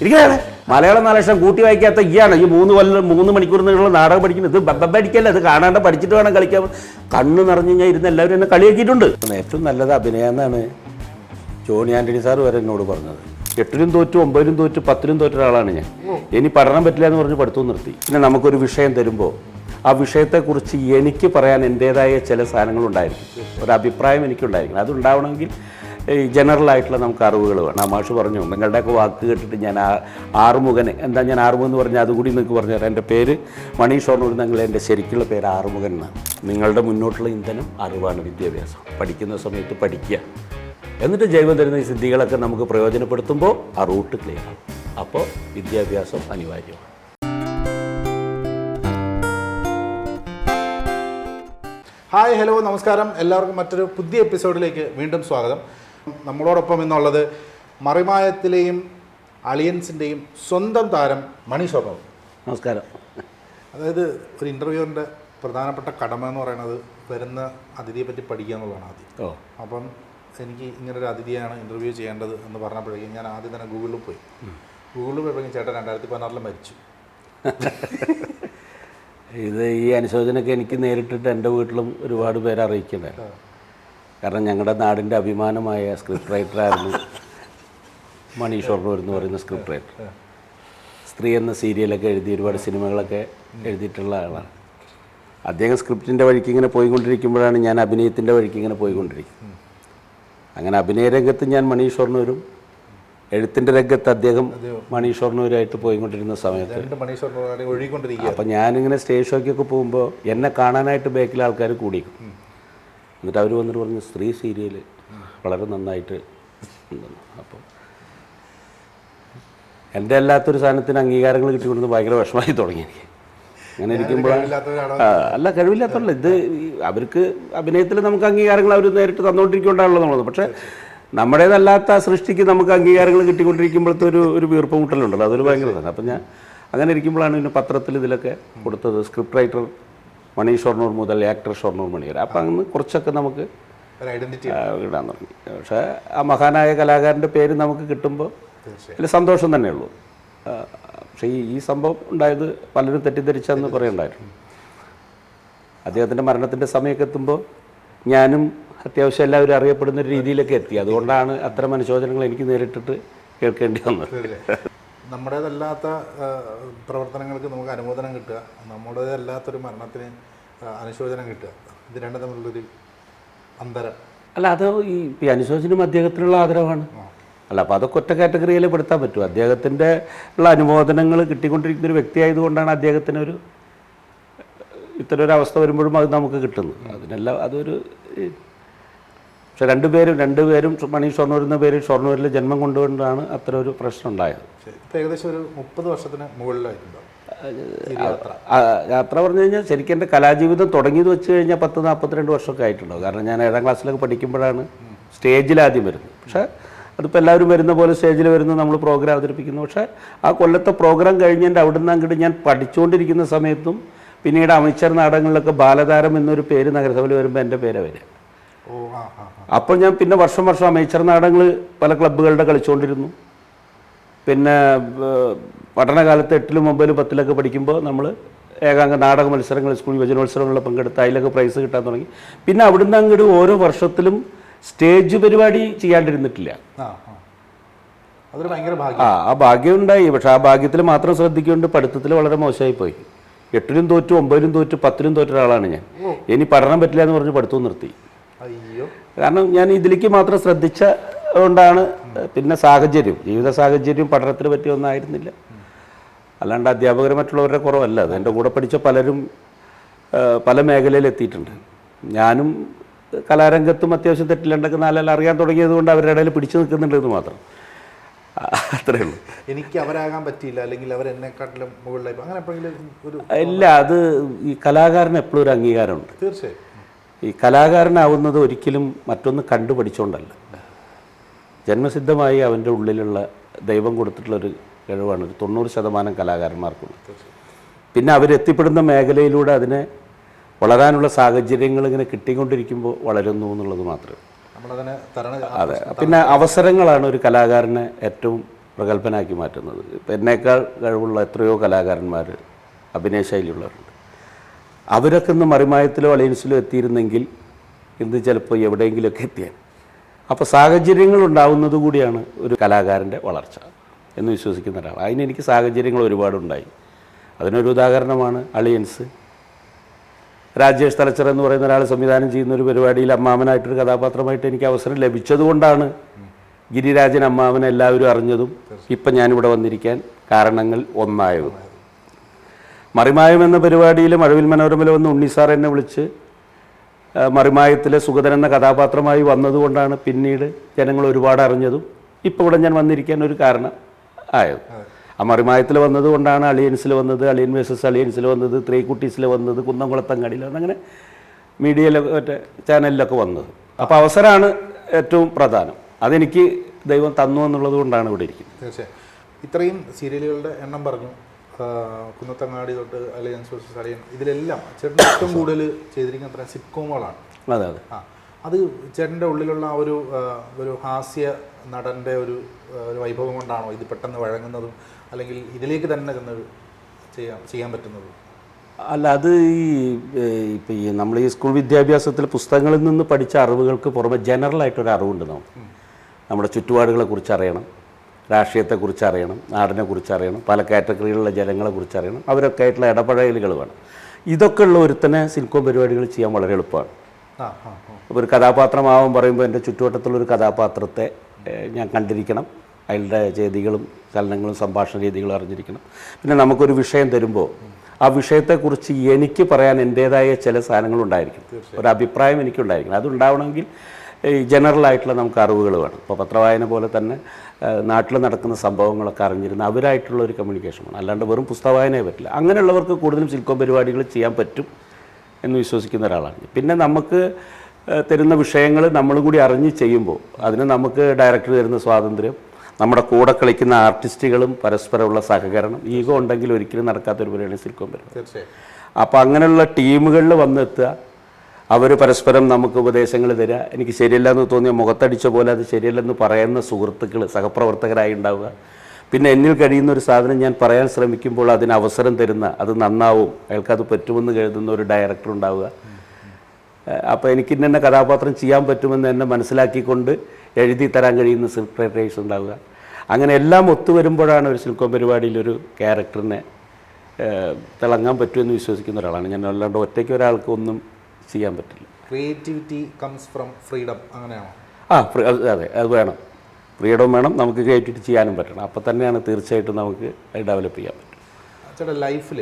ഇരിക്കണേ. മലയാളം നാല് ലക്ഷം കൂട്ടി വായിക്കാത്ത ഈയാണ് ഈ മൂന്ന് കൊല്ലം മൂന്ന് മണിക്കൂർ നീളം നാടകം പഠിക്കുന്നത് ഇത് ബബ്ബ അടിക്കല്ല ഇത് കാണാണ്ട് പഠിച്ചിട്ട് വേണം കളിക്കാൻ. കണ്ണ് നിറഞ്ഞു കഴിഞ്ഞാൽ ഇരുന്ന് എല്ലാവരും എന്നെ കളിയാക്കിയിട്ടുണ്ട്. ഏറ്റവും നല്ലത് അഭിനയം എന്നാണ് ജോണി ആന്റണി സാർ വരെ എന്നോട് പറഞ്ഞത്. എട്ടിലും തോറ്റു ഒമ്പതിലും തോറ്റു പത്തിലും തോറ്റ ഒരാളാണ് ഞാൻ. ഇനി പഠനം പറ്റില്ല എന്ന് പറഞ്ഞ് പഠിത്തവും നിർത്തി. പിന്നെ നമുക്കൊരു വിഷയം തരുമ്പോൾ ആ വിഷയത്തെക്കുറിച്ച് എനിക്ക് പറയാൻ എന്റേതായ ചില സാധനങ്ങളുണ്ടായിരിക്കും. ഒരു അഭിപ്രായം എനിക്കുണ്ടായിരിക്കണം. അതുണ്ടാവണമെങ്കിൽ ഈ ജനറൽ ആയിട്ടുള്ള നമുക്ക് അറിവുകൾ വേണം. ആ മാഷ് പറഞ്ഞു നിങ്ങളുടെയൊക്കെ വാക്ക് കേട്ടിട്ട് ഞാൻ ആ ആറുമുഖനെ എന്താ ഞാൻ ആറുമുഖൻ എന്ന് പറഞ്ഞാൽ അതുകൂടി നിങ്ങൾക്ക് പറഞ്ഞു തരാം എന്റെ പേര് മണി ഷോർണൂർ നിങ്ങൾ എന്റെ ശരിക്കുള്ള പേര് ആറുമുഖൻ എന്നാണ്. നിങ്ങളുടെ മുന്നോട്ടുള്ള ഇന്ധനം അറിവാണ് വിദ്യാഭ്യാസം. പഠിക്കുന്ന സമയത്ത് പഠിക്കുക. എന്നിട്ട് ജൈവം തരുന്ന ഈ സിദ്ധികളൊക്കെ നമുക്ക് പ്രയോജനപ്പെടുത്തുമ്പോൾ ആ റൂട്ട് ക്ലിയർ ആവും അപ്പോൾ വിദ്യാഭ്യാസം അനിവാര്യമാണ്. ഹായ് ഹലോ നമസ്കാരം. എല്ലാവർക്കും മറ്റൊരു പുതിയ എപ്പിസോഡിലേക്ക് വീണ്ടും സ്വാഗതം. നമ്മളോടൊപ്പം എന്നുള്ളത് മറിമായത്തിലെയും അളിയൻസിന്റെയും സ്വന്തം താരം മണി സ്വഭാവം നമസ്കാരം. അതായത് ഒരു ഇന്റർവ്യൂവിന്റെ പ്രധാനപ്പെട്ട കടമ എന്ന് പറയുന്നത് വരുന്ന അതിഥിയെ പറ്റി പഠിക്കുക എന്നുള്ളതാണ് ആദ്യം. ഓ. അപ്പം എനിക്ക് ഇങ്ങനൊരു അതിഥിയാണ് ഇന്റർവ്യൂ ചെയ്യേണ്ടത് എന്ന് പറഞ്ഞപ്പോഴേക്കും ഞാൻ ആദ്യം തന്നെ ഗൂഗിളിൽ പോയി. ഗൂഗിളിൽ പോയപ്പോഴേക്കും ചേട്ടൻ രണ്ടായിരത്തി പതിനാറിൽ മരിച്ചു. ഇത് ഈ അനുശോചനമൊക്കെ എനിക്ക് നേരിട്ടിട്ട് എന്റെ വീട്ടിലും ഒരുപാട് പേരെ അറിയിക്കണ്ടേ കാരണം ഞങ്ങളുടെ നാടിന്റെ അഭിമാനമായ സ്ക്രിപ്റ്റ് റൈറ്ററായിരുന്നു മണി ഷൊർണൂർ എന്ന് പറയുന്ന സ്ക്രിപ്റ്റ് റൈറ്റർ സ്ത്രീ എന്ന സീരിയലൊക്കെ എഴുതി ഒരുപാട് സിനിമകളൊക്കെ എഴുതിയിട്ടുള്ള ആളാണ്. അദ്ദേഹം സ്ക്രിപ്റ്റിന്റെ വഴിക്ക് ഇങ്ങനെ പോയിക്കൊണ്ടിരിക്കുമ്പോഴാണ് ഞാൻ അഭിനയത്തിന്റെ വഴിക്ക് ഇങ്ങനെ പോയിക്കൊണ്ടിരിക്കുന്നത്. അങ്ങനെ അഭിനയ രംഗത്ത് ഞാൻ മണി ഷൊർണൂരും എഴുത്തിന്റെ രംഗത്ത് അദ്ദേഹം മണി ഷൊർണൂരായിട്ട് പോയിക്കൊണ്ടിരുന്ന സമയത്ത് അപ്പം ഞാനിങ്ങനെ സ്റ്റേജ് ഷോയ്ക്കൊക്കെ പോകുമ്പോൾ എന്നെ കാണാനായിട്ട് ബാക്കിൽ ആൾക്കാർ കൂടിക്കും എന്നിട്ട് അവർ വന്നിട്ട് പറഞ്ഞ സ്ത്രീ സീരിയൽ വളരെ നന്നായിട്ട് ഉണ്ടെന്ന്. അപ്പോൾ എന്റെ അല്ലാത്തൊരു സാധനത്തിന് അംഗീകാരങ്ങൾ കിട്ടിക്കൊണ്ടത് ഭയങ്കര വിഷമമായി തുടങ്ങി എനിക്ക്. അങ്ങനെ ഇരിക്കുമ്പോഴാണ് അല്ല കഴിവില്ലാത്തല്ല ഇത് അവർക്ക് അഭിനയത്തിൽ നമുക്ക് അംഗീകാരങ്ങൾ അവർ നേരിട്ട് തന്നുകൊണ്ടിരിക്കൊണ്ടാണല്ലോ നമ്മളത് പക്ഷേ നമ്മുടേതല്ലാത്ത സൃഷ്ടിക്ക് നമുക്ക് അംഗീകാരങ്ങൾ കിട്ടിക്കൊണ്ടിരിക്കുമ്പോഴത്തെ ഒരു ഒരു വീർപ്പ് മുട്ടലുണ്ടല്ലോ അതൊരു ഭയങ്കര അപ്പം ഞാൻ അങ്ങനെ ഇരിക്കുമ്പോഴാണ് പിന്നെ പത്രത്തിൽ ഇതിലൊക്കെ കൊടുത്തത്. സ്ക്രിപ്റ്റ് റൈറ്റർ മണി ഷൊർണൂർ മുതൽ ആക്ടർ ഷൊർണൂർ മണി വരെ അപ്പം അന്ന് കുറച്ചൊക്കെ നമുക്ക് ഇടാൻ തുടങ്ങി. പക്ഷേ ആ മഹാനായ കലാകാരന്റെ പേര് നമുക്ക് കിട്ടുമ്പോൾ വലിയ അതിൽ സന്തോഷം തന്നെ ഉള്ളൂ. പക്ഷേ ഈ ഈ സംഭവം ഉണ്ടായത് പലരും തെറ്റിദ്ധരിച്ചെന്ന് പറയുണ്ടായിരുന്നു അദ്ദേഹത്തിന്റെ മരണത്തിന്റെ സമയമൊക്കെ എത്തുമ്പോൾ ഞാനും അത്യാവശ്യം എല്ലാവരും അറിയപ്പെടുന്ന ഒരു രീതിയിലൊക്കെ എത്തി. അതുകൊണ്ടാണ് അത്തരം അനുശോചനങ്ങൾ എനിക്ക് നേരിട്ടിട്ട് കേൾക്കേണ്ടി വന്നത്. നമ്മുടേതല്ലാത്ത പ്രവർത്തനങ്ങൾക്ക് നമുക്ക് അനുമോദനം കിട്ടുക നമ്മുടേതല്ലാത്തൊരു മരണത്തിന് അനുശോചനം കിട്ടുക. ഇത് രണ്ടും തമ്മിലുള്ളൊരു അന്തരം. അല്ല അത് ഈ അനുശോചനം അദ്ദേഹത്തിനുള്ള ആഗ്രഹമാണ്. അല്ല അപ്പോൾ അതൊക്കെ ഒറ്റ കാറ്റഗറിയിൽ പെടുത്താൻ പറ്റും അദ്ദേഹത്തിന്റെ ഉള്ള അനുമോദനങ്ങൾ കിട്ടിക്കൊണ്ടിരിക്കുന്ന ഒരു വ്യക്തിയായതുകൊണ്ടാണ് അദ്ദേഹത്തിന് ഒരു ഇത്തരം ഒരു അവസ്ഥ വരുമ്പോഴും അത് നമുക്ക് കിട്ടുന്നത്. അതിനെല്ലാം അതൊരു പക്ഷെ രണ്ടുപേരും രണ്ടുപേരും മണി ഷൊർണൂർ എന്ന പേര് ഷൊർണൂരിൽ ജന്മം കൊണ്ടുകൊണ്ടാണ് അത്ര ഒരു പ്രശ്നം ഉണ്ടായത്. ഏകദേശം ഒരു മുപ്പത് വർഷത്തിന് മുകളിലായിട്ടുണ്ടോ യാത്ര? പറഞ്ഞു കഴിഞ്ഞാൽ ശരിക്കും എന്റെ കലാജീവിതം തുടങ്ങിയത് വെച്ച് കഴിഞ്ഞാൽ പത്ത് നാൽപ്പത്തിരണ്ട് വർഷമൊക്കെ ആയിട്ടുണ്ടാവും. കാരണം ഞാൻ ഏഴാം ക്ലാസ്സിലൊക്കെ പഠിക്കുമ്പോഴാണ് സ്റ്റേജിൽ ആദ്യം വരുന്നത്. പക്ഷേ അതിപ്പോൾ എല്ലാവരും വരുന്ന പോലെ സ്റ്റേജിൽ വരുന്ന നമ്മൾ പ്രോഗ്രാം അവതരിപ്പിക്കുന്നു. പക്ഷേ ആ കൊല്ലത്തെ പ്രോഗ്രാം കഴിഞ്ഞതിന്റെ അവിടെ നിന്ന് അങ്ങോട്ട് ഞാൻ പഠിച്ചുകൊണ്ടിരിക്കുന്ന സമയത്തും പിന്നീട് അമിച്ചർ നാടകങ്ങളിലൊക്കെ ബാലതാരം എന്നൊരു പേര് നഗരസഭയിൽ വരുമ്പോൾ എന്റെ പേരെ വരിക. അപ്പോൾ ഞാൻ പിന്നെ വർഷം വർഷം അമേച്ചർ നാടകങ്ങൾ പല ക്ലബ്ബുകളുടെ കളിച്ചുകൊണ്ടിരുന്നു. പിന്നെ പഠനകാലത്ത് എട്ടിലും ഒമ്പതിലും പത്തിലൊക്കെ പഠിക്കുമ്പോൾ നമ്മൾ ഏകാംഗ നാടക മത്സരങ്ങൾ സ്കൂൾ യുവജനോത്സവങ്ങളിൽ പങ്കെടുത്ത് അതിലൊക്കെ പ്രൈസ് കിട്ടാൻ തുടങ്ങി. പിന്നെ അവിടുന്ന് അങ്ങോട്ട് ഓരോ വർഷത്തിലും സ്റ്റേജ് പരിപാടി ചെയ്യാണ്ടിരുന്നിട്ടില്ല. ആ ആ. ഭാഗ്യം. ഉണ്ടായി. പക്ഷെ ആ ഭാഗ്യത്തിൽ മാത്രം ശ്രദ്ധിക്കൊണ്ട് പഠിത്തത്തിൽ വളരെ മോശമായി പോയി എട്ടിലും തോറ്റു ഒമ്പതിലും തോറ്റു പത്തിലും തോറ്റ ഒരാളാണ് ഞാൻ. ഇനി പഠനം പറ്റില്ല എന്ന് പറഞ്ഞ് പഠിത്തവും നിർത്തി. കാരണം ഞാൻ ഇതിലേക്ക് മാത്രം ശ്രദ്ധിച്ച കൊണ്ടാണ് പിന്നെ സാഹചര്യം ജീവിത സാഹചര്യം പഠനത്തിന് പറ്റിയ ഒന്നായിരുന്നില്ല. അല്ലാണ്ട് അധ്യാപകർ മറ്റുള്ളവരുടെ കുറവല്ല. അത് എന്റെ കൂടെ പഠിച്ച പലരും പല മേഖലയിൽ എത്തിയിട്ടുണ്ട്. ഞാനും കലാരംഗത്തും അത്യാവശ്യം തെറ്റിലുണ്ടെങ്കിൽ നാലെല്ലാം അറിയാൻ തുടങ്ങിയത് കൊണ്ട് അവരുടെ ഇടയിൽ പിടിച്ചു നിൽക്കുന്നുണ്ട് എന്ന് മാത്രം. അത്രേ ഉള്ളൂ. എനിക്ക് അവരാകാൻ പറ്റിയില്ല അല്ലെങ്കിൽ അവർ എന്നെക്കാട്ടിലും മുകളിലായി. അങ്ങനെ ഒരു ഇല്ല അത് ഈ കലാകാരന് എപ്പോഴും ഒരു അംഗീകാരമുണ്ട്. തീർച്ചയായും. ഈ കലാകാരനാവുന്നത് ഒരിക്കലും മറ്റൊന്ന് കണ്ടുപഠിച്ചുകൊണ്ടല്ല ജന്മസിദ്ധമായി അവന്റെ ഉള്ളിലുള്ള ദൈവം കൊടുത്തിട്ടുള്ളൊരു കഴിവാണ്. ഒരു തൊണ്ണൂറ് ശതമാനം കലാകാരന്മാർക്കുള്ളത് പിന്നെ അവരെത്തിപ്പെടുന്ന മേഖലയിലൂടെ അതിനെ വളരാനുള്ള സാഹചര്യങ്ങൾ ഇങ്ങനെ കിട്ടിക്കൊണ്ടിരിക്കുമ്പോൾ വളരുന്നു എന്നുള്ളത് മാത്രമേ അതെ. പിന്നെ അവസരങ്ങളാണ് ഒരു കലാകാരനെ ഏറ്റവും പ്രഗത്ഭനാക്കി മാറ്റുന്നത്. ഇപ്പം എന്നേക്കാൾ കഴിവുള്ള എത്രയോ കലാകാരന്മാർ അഭിനയ ശൈലിയുള്ളവരുണ്ട്. അവരൊക്കെ ഇന്ന് മറിമായത്തിലോ അലയൻസിലോ എത്തിയിരുന്നെങ്കിൽ ഇന്ന് ചിലപ്പോൾ എവിടെയെങ്കിലുമൊക്കെ എത്തിയാൽ അപ്പോൾ സാഹചര്യങ്ങൾ ഉണ്ടാവുന്നത് കൂടിയാണ് ഒരു കലാകാരന്റെ വളർച്ച എന്ന് വിശ്വസിക്കുന്ന ഒരാൾ. അതിന് എനിക്ക് സാഹചര്യങ്ങൾ ഒരുപാടുണ്ടായി അതിനൊരു ഉദാഹരണമാണ് അളിയൻസ് രാജേഷ് തലച്ചർ എന്ന് പറയുന്ന ഒരാൾ സംവിധാനം ചെയ്യുന്ന ഒരു പരിപാടിയിൽ അമ്മാവനായിട്ടൊരു കഥാപാത്രമായിട്ട് എനിക്ക് അവസരം ലഭിച്ചതുകൊണ്ടാണ് ഗിരിരാജൻ അമ്മാവനെ എല്ലാവരും അറിഞ്ഞതും ഇപ്പം ഞാനിവിടെ വന്നിരിക്കാൻ കാരണങ്ങൾ ഒന്നായതും. മറിമായം എന്ന പരിപാടിയിൽ മഴവിൽ മനോരമയിൽ വന്ന് ഉണ്ണിസാർ എന്നെ വിളിച്ച് മറിമായത്തിലെ സുഗതൻ എന്ന കഥാപാത്രമായി വന്നതുകൊണ്ടാണ് പിന്നീട് ജനങ്ങൾ ഒരുപാട് അറിഞ്ഞതും ഇപ്പോൾ ഇവിടെ ഞാൻ വന്നിരിക്കാൻ ഒരു കാരണം ആയത്. ആ. മറിമായത്തിൽ വന്നതുകൊണ്ടാണ് അളിയൻസിൽ വന്നത് അളിയൻ വേഴ്സസ് അളിയൻസിൽ വന്നത് ത്രീക്കുട്ടീസിൽ വന്നത് കുന്നംകുളത്തങ്ങാടിയിൽ വന്നത് അങ്ങനെ മീഡിയയിലൊക്കെ മറ്റേ ചാനലിലൊക്കെ വന്നത്. അപ്പോൾ അവസരമാണ് ഏറ്റവും പ്രധാനം. അതെനിക്ക് ദൈവം തന്നു എന്നുള്ളത് കൊണ്ടാണ് ഇവിടെ ഇരിക്കുന്നത്. തീർച്ചയായും. ഇത്രയും സീരിയലുകളുടെ എണ്ണം പറഞ്ഞു. കുന്നത്തങ്ങാടി തൊട്ട് അലയൻസ് വേഴ്സസ് അലിയൻ ഇതിലെല്ലാം ചേട്ടൻ ഏറ്റവും കൂടുതൽ ചെയ്തിരിക്കുന്ന അത്ര സിപ്കോമുകളാണ് അതെ അതെ. ആ അത് ചേട്ടന്റെ ഉള്ളിലുള്ള ആ ഒരു ഒരു ഹാസ്യ നടന്റെ ഒരു ഒരു വൈഭവം കൊണ്ടാണോ ഇത് പെട്ടെന്ന് വഴങ്ങുന്നതും അല്ലെങ്കിൽ ഇതിലേക്ക് തന്നെ ചെന്ന് ചെയ്യാൻ ചെയ്യാൻ പറ്റുന്നതും? അല്ല അത് ഈ ഇപ്പം ഈ നമ്മൾ ഈ സ്കൂൾ വിദ്യാഭ്യാസത്തിൽ പുസ്തകങ്ങളിൽ നിന്ന് പഠിച്ച അറിവുകൾക്ക് പുറമെ ജനറലായിട്ടൊരു അറിവുണ്ട് നമുക്ക്. നമ്മുടെ ചുറ്റുപാടുകളെ കുറിച്ച് അറിയണം. രാഷ്ട്രീയത്തെക്കുറിച്ച് അറിയണം നാടിനെ കുറിച്ച് അറിയണം പല കാറ്റഗറിയിലുള്ള ജനങ്ങളെ കുറിച്ച് അറിയണം അവരൊക്കെ ആയിട്ടുള്ള ഇടപഴകലുകൾ വേണം. ഇതൊക്കെ ഉള്ള ഒരുത്തനെ സിൽക്കോ പരിപാടികൾ ചെയ്യാൻ വളരെ എളുപ്പമാണ്. ഒരു കഥാപാത്രമാവാൻ പറയുമ്പോൾ എന്റെ ചുറ്റുവട്ടത്തുള്ള ഒരു കഥാപാത്രത്തെ ഞാൻ കണ്ടിരിക്കണം. അയാളുടെ ചെയ്തികളും ചലനങ്ങളും സംഭാഷണ രീതികളും അറിഞ്ഞിരിക്കണം. പിന്നെ നമുക്കൊരു വിഷയം തരുമ്പോൾ ആ വിഷയത്തെക്കുറിച്ച് എനിക്ക് പറയാൻ എന്റേതായ ചില സാധനങ്ങളുണ്ടായിരിക്കും. ഒരു അഭിപ്രായം എനിക്കുണ്ടായിരിക്കണം. അതുണ്ടാവണമെങ്കിൽ ആയിട്ടുള്ള നമുക്ക് അറിവുകൾ വേണം. ഇപ്പോൾ പത്രവായന പോലെ തന്നെ നാട്ടിൽ നടക്കുന്ന സംഭവങ്ങളൊക്കെ അറിഞ്ഞിരുന്ന അവരായിട്ടുള്ള ഒരു കമ്മ്യൂണിക്കേഷനാണ് അല്ലാണ്ട് വെറും പുസ്തകവായനയെ പറ്റില്ല. അങ്ങനെയുള്ളവർക്ക് കൂടുതലും സിൽക്കോ പരിപാടികൾ ചെയ്യാൻ പറ്റും എന്ന് വിശ്വസിക്കുന്ന ഒരാളാണ് പിന്നെ നമുക്ക് തരുന്ന വിഷയങ്ങൾ നമ്മളും കൂടി അറിഞ്ഞ് ചെയ്യുമ്പോൾ അതിന് നമുക്ക് ഡയറക്ടർ തരുന്ന സ്വാതന്ത്ര്യം നമ്മുടെ കൂടെ കളിക്കുന്ന ആർട്ടിസ്റ്റുകളും പരസ്പരമുള്ള സഹകരണം ഈഗോ ഉണ്ടെങ്കിൽ ഒരിക്കലും നടക്കാത്തൊരു പരിപാടി സിൽക്കോ പരിപാടി. അപ്പോൾ അങ്ങനെയുള്ള ടീമുകളിൽ വന്നെത്തുക അവർ പരസ്പരം നമുക്ക് ഉപദേശങ്ങൾ തരിക. എനിക്ക് ശരിയല്ല എന്ന് തോന്നിയ മുഖത്തടിച്ച പോലെ അത് ശരിയല്ലെന്ന് പറയുന്ന സുഹൃത്തുക്കൾ സഹപ്രവർത്തകരായി ഉണ്ടാവുക. പിന്നെ എന്നിൽ കഴിയുന്ന ഒരു സാധനം ഞാൻ പറയാൻ ശ്രമിക്കുമ്പോൾ അതിന് അവസരം തരുന്ന അത് നന്നാവും. അയാൾക്കത് പറ്റുമെന്ന് കരുതുന്ന ഒരു ഡയറക്ടർ ഉണ്ടാവുക. അപ്പോൾ എനിക്ക് ഇന്ന കഥാപാത്രം ചെയ്യാൻ പറ്റുമെന്ന് എന്നെ മനസ്സിലാക്കിക്കൊണ്ട് എഴുതി തരാൻ കഴിയുന്ന സ്ക്രിപ്റ്റ് ഉണ്ടാവുക. അങ്ങനെ എല്ലാം ഒത്തുവരുമ്പോഴാണ് ഒരു സിൽക്കോം പരിപാടിയിൽ ഒരു ക്യാരക്ടറിനെ തിളങ്ങാൻ പറ്റുമെന്ന് വിശ്വസിക്കുന്ന ഒരാളാണ്. ഞാൻ അല്ലാണ്ട് ഒറ്റയ്ക്ക് ഒരാൾക്ക് ഒന്നും ചെയ്യാൻ പറ്റില്ല. ക്രിയേറ്റിവിറ്റി കംസ് ഫ്രം ഫ്രീഡം അങ്ങനെയാണോ? ആ അത് അതെ വേണം. ഫ്രീഡം വേണം നമുക്ക് ക്രിയേറ്റിവിറ്റി ചെയ്യാനും പറ്റണം. അപ്പോൾ തന്നെയാണ് തീർച്ചയായിട്ടും നമുക്ക് ഡെവലപ്പ് ചെയ്യാൻ പറ്റും. ചേട്ടാ ലൈഫിൽ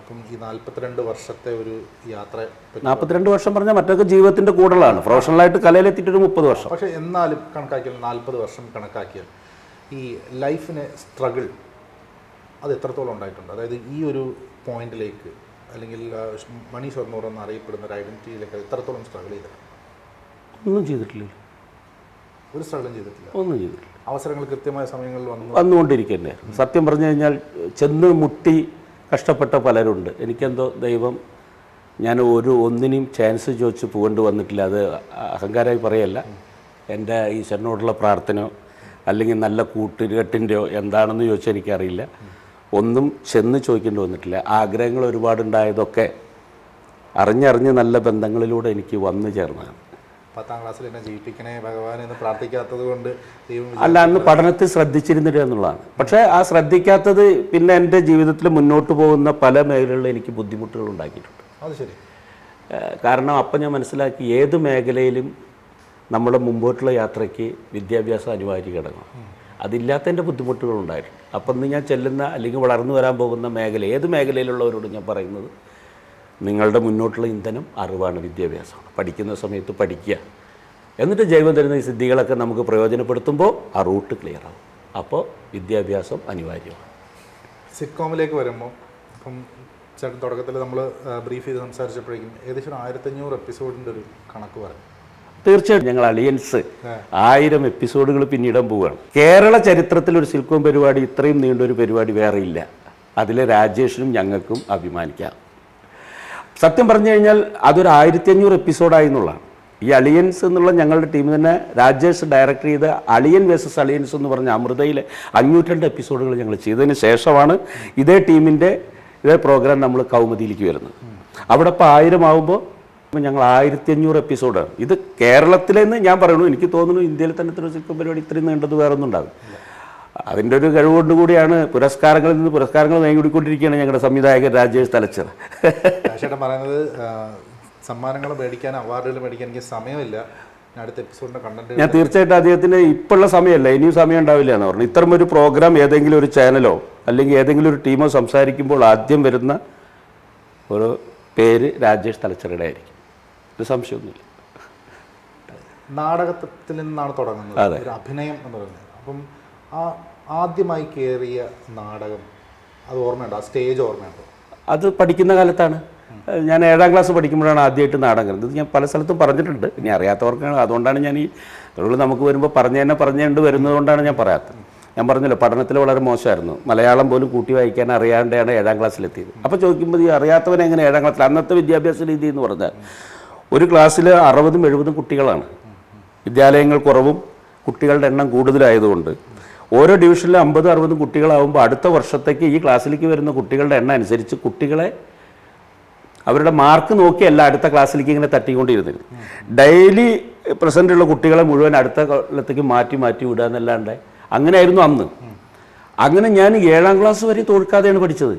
ഇപ്പം ഈ നാൽപ്പത്തിരണ്ട് വർഷത്തെ ഒരു യാത്ര നാൽപ്പത്തിരണ്ട് വർഷം പറഞ്ഞാൽ മറ്റൊക്കെ ജീവിതത്തിന്റെ കൂടുതലാണ് പ്രൊഫഷണലായിട്ട് കലയിലെത്തിയിട്ട് ഒരു മുപ്പത് വർഷം. പക്ഷേ എന്നാലും കണക്കാക്കിയാൽ നാൽപ്പത് വർഷം കണക്കാക്കിയാൽ ഈ ലൈഫിന് സ്ട്രഗിൾ അത് എത്രത്തോളം ഉണ്ടായിട്ടുണ്ട്? അതായത് ഈ ഒരു പോയിന്റിലേക്ക് അല്ലെങ്കിൽ മണി ഷൊർണൂർ എന്നറിയപ്പെടുന്ന ഒരു ഐഡന്റിറ്റിയിലൊക്കെ എത്രത്തോളം സ്ട്രഗിൾ ചെയ്തിട്ടുണ്ട് ഒന്നും ചെയ്തിട്ടില്ല. ഒരു സ്ട്രഗിളും ചെയ്തിട്ടില്ല. ഒന്നും ചെയ്തിട്ടില്ല. അവസരങ്ങൾ കൃത്യമായ സമയങ്ങളിൽ വന്നു. വന്നുകൊണ്ടിരിക്കുന്നേ. സത്യം പറഞ്ഞു കഴിഞ്ഞാൽ ചെന്ന് മുട്ടി കഷ്ടപ്പെട്ട പലരുണ്ട്. എനിക്കെന്തോ ദൈവം ഞാൻ ഒരു ഒന്നിനും ചാൻസ് ചോദിച്ച് പോകേണ്ടി വന്നിട്ടില്ല. അത് അഹങ്കാരമായി പറയല്ല. എന്റെ ഈശ്വരനോടുള്ള പ്രാർത്ഥനയോ അല്ലെങ്കിൽ നല്ല കൂട്ടുകെട്ടിന്റെയോ എന്താണെന്ന് ചോദിച്ചാൽ എനിക്കറിയില്ല. ഒന്നും ചെന്ന് ചോദിക്കേണ്ടി വന്നിട്ടില്ല. ആഗ്രഹങ്ങൾ ഒരുപാടുണ്ടായതൊക്കെ അറിഞ്ഞറിഞ്ഞ് നല്ല ബന്ധങ്ങളിലൂടെ എനിക്ക് വന്നു ചേർന്നതാണ്. പത്താം ക്ലാസ്സിൽ എന്നെ ജീവിപ്പിക്കണേ ഭഗവാൻ എന്ന് പ്രാർത്ഥിക്കാത്തത് കൊണ്ട് അല്ല അന്ന് പഠനത്തിൽ ശ്രദ്ധിച്ചിരുന്നില്ല എന്നുള്ളതാണ്. പക്ഷേ ആ ശ്രദ്ധിക്കാത്തത് പിന്നെ എന്റെ ജീവിതത്തിൽ മുന്നോട്ട് പോകുന്ന പല മേഖലകളിലും എനിക്ക് ബുദ്ധിമുട്ടുകൾ ഉണ്ടാക്കിയിട്ടുണ്ട്. അത് ശരി. കാരണം അപ്പം ഞാൻ മനസ്സിലാക്കി ഏത് മേഖലയിലും നമ്മുടെ മുമ്പോട്ടുള്ള യാത്രയ്ക്ക് വിദ്യാഭ്യാസം അനിവാര്യ ഘടകമാണ്. അതില്ലാത്തതിന്റെ ബുദ്ധിമുട്ടുകൾ ഉണ്ടായിട്ടുണ്ട് അപ്പം ഇന്ന് ഞാൻ ചെല്ലുന്ന അല്ലെങ്കിൽ വളർന്നു വരാൻ പോകുന്ന മേഖല ഏത് മേഖലയിലുള്ളവരോട് ഞാൻ പറയുന്നത് നിങ്ങളുടെ മുന്നോട്ടുള്ള ഇന്ധനം അറിവാണ് വിദ്യാഭ്യാസമാണ്. പഠിക്കുന്ന സമയത്ത് പഠിക്കുക. എന്നിട്ട് ജൈവം തരുന്ന ഈ സിദ്ധികളൊക്കെ നമുക്ക് പ്രയോജനപ്പെടുത്തുമ്പോൾ ആ റൂട്ട് ക്ലിയർ ആവും. അപ്പോൾ വിദ്യാഭ്യാസം അനിവാര്യമാണ്. സിറ്റ്കോമിലേക്ക് വരുമ്പോൾ ഇപ്പം ചേട്ടൻ തുടക്കത്തിൽ നമ്മൾ ബ്രീഫ് ചെയ്ത് സംസാരിച്ചപ്പോഴേക്കും ഏകദേശം ആയിരത്തഞ്ഞൂറ് എപ്പിസോഡിന്റെ ഒരു കണക്ക് പറഞ്ഞു. തീർച്ചയായിട്ടും ഞങ്ങൾ അലിയൻസ് ആയിരം എപ്പിസോഡുകൾ പിന്നിടാൻ പോവുകയാണ്. കേരള ചരിത്രത്തിൽ ഒരു സിൽക്കോം പരിപാടി ഇത്രയും നീണ്ടൊരു പരിപാടി വേറെ ഇല്ല. അതിൽ രാജേഷിനും ഞങ്ങൾക്കും അഭിമാനിക്കാം. സത്യം പറഞ്ഞു കഴിഞ്ഞാൽ അതൊരു ആയിരത്തി അഞ്ഞൂറ് എപ്പിസോഡായി എന്നുള്ളതാണ്. ഈ അളിയൻസ് എന്നുള്ള ഞങ്ങളുടെ ടീം തന്നെ രാജേഷ് ഡയറക്ട് ചെയ്ത അളിയൻ വേഴ്സസ് അളിയൻസ് എന്ന് പറഞ്ഞ അമൃതയിലെ അഞ്ഞൂറ്റി എപ്പിസോഡുകൾ ഞങ്ങൾ ചെയ്തതിന് ശേഷമാണ് ഇതേ ടീമിന്റെ ഇതേ പ്രോഗ്രാം നമ്മൾ കൗമുദിയിലേക്ക് വരുന്നത്. അവിടെ ഇപ്പോൾ ആയിരം ആകുമ്പോൾ ഇപ്പം ഞങ്ങൾ ആയിരത്തി അഞ്ഞൂറ് എപ്പിസോഡാണ്. ഇത് കേരളത്തിലെന്ന് ഞാൻ പറയുന്നു. എനിക്ക് തോന്നുന്നു ഇന്ത്യയിൽ തന്നെ തുറസിക്കും പരിപാടി ഇത്രയും നീണ്ടത് വേറെ ഒന്നും ഉണ്ടാകും അതിന്റെ ഒരു കഴിവുകൊണ്ട് കൂടിയാണ് പുരസ്കാരങ്ങളിൽ നിന്ന് പുരസ്കാരങ്ങൾ നേടിക്കൊണ്ടിരിക്കുകയാണ് ഞങ്ങളുടെ സംവിധായകൻ രാജേഷ് തലച്ചർ ചേട്ടൻ പറയുന്നത് സമ്മാനങ്ങൾ മേടിക്കാൻ അവാർഡുകൾ മേടിക്കാൻ എനിക്ക് സമയമില്ല. ഞാൻ തീർച്ചയായിട്ടും അദ്ദേഹത്തിന് ഇപ്പോഴുള്ള സമയമല്ല ഇനിയും സമയം ഉണ്ടാവില്ല എന്ന് പറഞ്ഞു. ഇത്തരം ഒരു പ്രോഗ്രാം ഏതെങ്കിലും ഒരു ചാനലോ അല്ലെങ്കിൽ ഏതെങ്കിലും ഒരു ടീമോ സംസാരിക്കുമ്പോൾ ആദ്യം വരുന്ന ഒരു പേര് രാജേഷ് തലച്ചറയുടെ ആയിരിക്കും. ഒരു സംശയമൊന്നുമില്ല. നാടകത്തിൽ നിന്നാണ് തുടങ്ങുന്നത്. ഒരു അഭിനയം എന്ന് പറയുന്നത്. അപ്പം ആ ആദ്യമായി കയറിയ നാടകം അത് ഓർമ്മയുണ്ടോ? ആ സ്റ്റേജ് ഓർമ്മയുണ്ടോ? അത് പഠിക്കുന്ന കാലത്താണ്. ഞാൻ ഏഴാം ക്ലാസ് പഠിക്കുമ്പോഴാണ് ആദ്യമായിട്ട് നാടകം ഇത് ഞാൻ പല സ്ഥലത്തും പറഞ്ഞിട്ടുണ്ട്. ഇനി അറിയാത്തവർക്കാണ്. അതുകൊണ്ടാണ് ഞാൻ ഈ തൊഴിൽ നമുക്ക് വരുമ്പോൾ പറഞ്ഞു തന്നെ പറഞ്ഞുകൊണ്ട് വരുന്നതുകൊണ്ടാണ് ഞാൻ പറയാത്തത്. ഞാൻ പറഞ്ഞല്ലോ പഠനത്തിൽ വളരെ മോശമായിരുന്നു. മലയാളം പോലും കൂട്ടി വായിക്കാൻ അറിയാണ്ടാണ് ഏഴാം ക്ലാസ്സിലെത്തിയത്. അപ്പോൾ ചോദിക്കുമ്പോൾ ഈ അറിയാത്തവൻ എങ്ങനെ ഏഴാം ക്ലാസ്സിൽ? അന്നത്തെ വിദ്യാഭ്യാസ രീതി എന്ന് പറഞ്ഞാൽ ഒരു ക്ലാസ്സിൽ അറുപതും എഴുപതും കുട്ടികളാണ്. വിദ്യാലയങ്ങൾ കുറവും കുട്ടികളുടെ എണ്ണം കൂടുതലായതുകൊണ്ട് ഓരോ ഡിവിഷനിലും അമ്പത് അറുപതും കുട്ടികളാവുമ്പോൾ അടുത്ത വർഷത്തേക്ക് ഈ ക്ലാസ്സിലേക്ക് വരുന്ന കുട്ടികളുടെ എണ്ണം അനുസരിച്ച് കുട്ടികളെ അവരുടെ മാർക്ക് നോക്കിയല്ല അടുത്ത ക്ലാസ്സിലേക്ക് ഇങ്ങനെ തട്ടിക്കൊണ്ടിരുന്നത്. ഡെയിലി പ്രസന്റ് ഉള്ള കുട്ടികളെ മുഴുവൻ അടുത്ത കൊല്ലത്തേക്ക് മാറ്റി മാറ്റി വിടുക എന്നല്ലാണ്ട് അങ്ങനെയായിരുന്നു അന്ന്. അങ്ങനെ ഞാൻ ഏഴാം ക്ലാസ് വരെ തോൽക്കാതെയാണ് പഠിച്ചത്.